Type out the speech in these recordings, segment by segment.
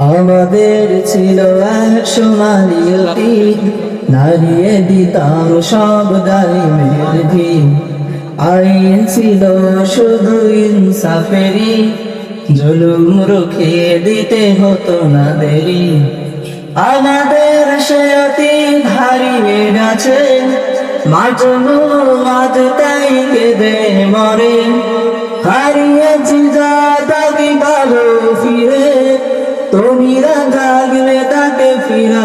আমাদের ছিল এক সোনালি অতীত। নারিয়ে দিতাম সব দারিমের ভিড় আইন ছিল শুধু ইনসাফেরি জুলুম রুখে দিতে হতো না দেরি। আমাদের সে অতীত হারিয়ে গেছে। মাজনু আজ তাই কেঁদে মরে।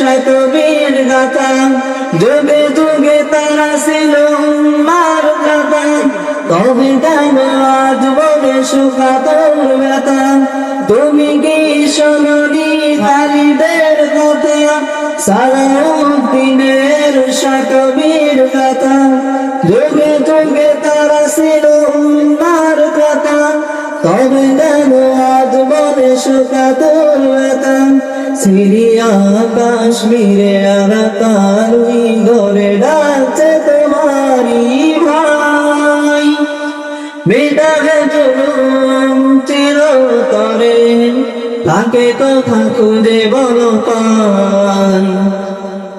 শতবীর গাতা যুগে যুগে তারা ছিল মার গাতা তবে কেন আজ বলে সুখাতর ব্যথা। তুমি কি সোনালি খালিদের গাতা সালাউদ্দিনের শতবীর গাতা যুগে যুগে তারা ছিল মার কথা তবে কেন আজ বলে সুখাতর ব্যথা। সিরিয়া কাশ্মীরে আরাকালুই ঘরে ডাকছে তোমারি ভাই। মেটাবে জুলুম চিরতরে, তাকে কথা খুঁজে বলো পান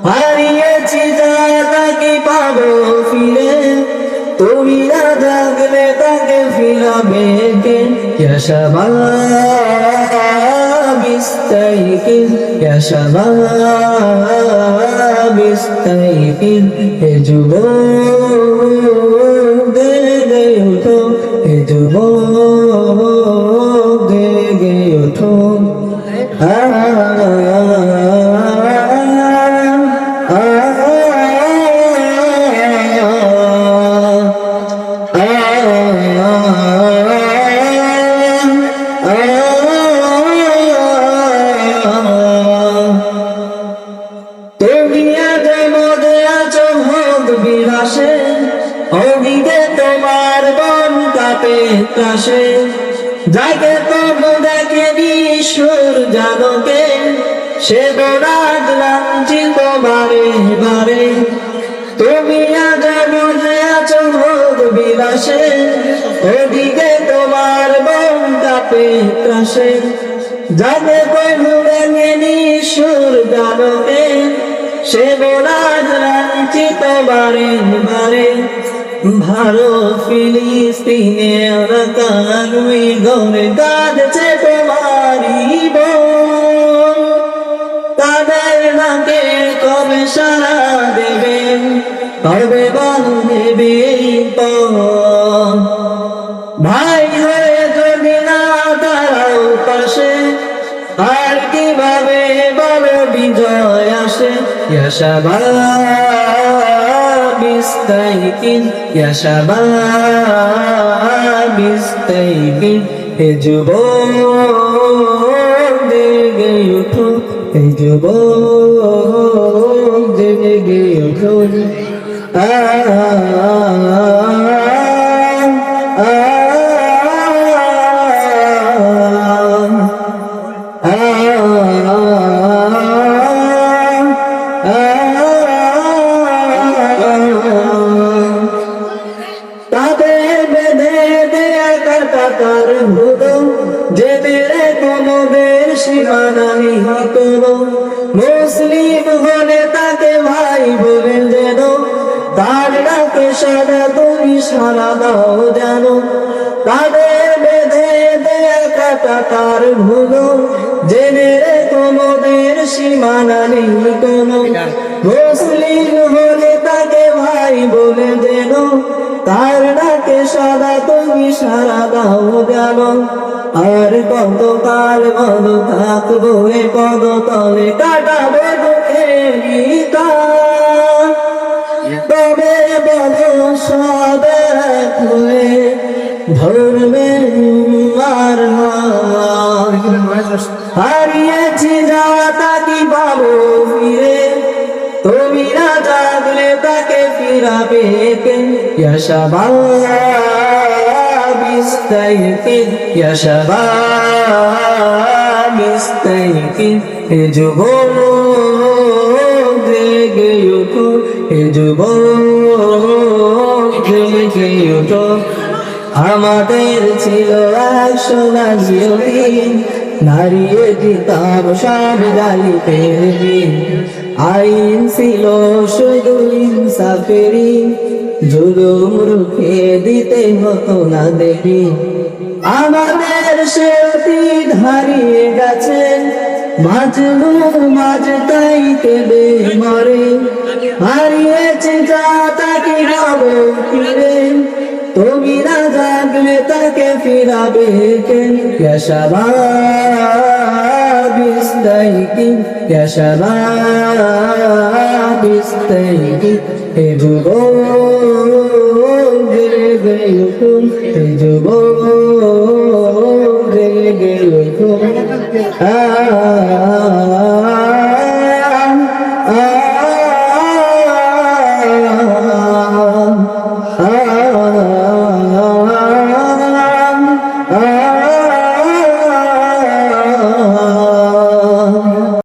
হারিয়েছি যা তাকে পাবো ফিরে, তুমি না জাগলে তাকে ফিরাবে কে? কেশবা বিস্তাইকিন কেশবা বিস্তাইকিন হে যুব গে ত্রাসে যাকে তবু দেখে ঈশ্বর জানকে সে গোরাজ লাঞ্ছিত বারে বারে। তুমি আজ মধ্যে আছো ভোগ বিলাসে ওদিকে তোমার বন কাপে ত্রাসে। যাকে তবু দেখে ঈশ্বর জানকে সে গোরাজ লাঞ্ছিত বারে বারে। ভারত ফিলিস্তিনে আরাকালুই গৌরে কাঁদছে তোমারি তাদের নাকে কবে সারা দেবে? কবে বল দেবে। ভাই হয়ে যদি না দাঁড়াও পাশে, আর কীভাবে বল বিজয় আসে? ইয়াশাবা বিস্তাইকিন ইয়াশাবা বিস্তাইকিন হে যুব জেগে উঠো হে যুব জেগে উঠো। আ তাদের যে বেড়ে কোনদের সীমানা নিহিত মুসলিম হলে তাকে ভাই বলে যেন, তার ডাকে সারা তুমি সারা দাও জানো তাদের বেঁধে দেয়া কাটাতার হলো জেনে রে কোনদের সীমানা নেই কোনো মুসলিম হলে তাকে ভাই বলে যেন, তার ডাকে সারা তুমি সারা দাও গেল আর কত কাল বল থাকব, এ পদ তলে কাটাবে দুঃখেরই কাল তবে বলো সব হয়ে আর হারিয়েছি যা তাকি পাবো ফিরে, তুমি না জাগলে তাকে ফিরাবে কে? ইস্তাইকিন ইয়া শাবাব ইস্তাইকিন এ যুবক জেগে উঠো, এ যুবক আমাদের ছিল এক সোনালি দিন নারিয়ে সব গালি আইন ছিল শুধু ইনসাফেরি জুলুম রুখে দিতে হতো না দেখি আমাদের সে অতীত হারিয়ে গেছে। মাঝলু মাঝ তাই কেঁদে মরে হারিয়েছে যা তাকে পাবো ফিরে। তুমি না জাগলে তাকে ফিরাবে কে কেশবাবিস্তাইকি কেশবাবিস্তাইকি হে যুব হে যুব হে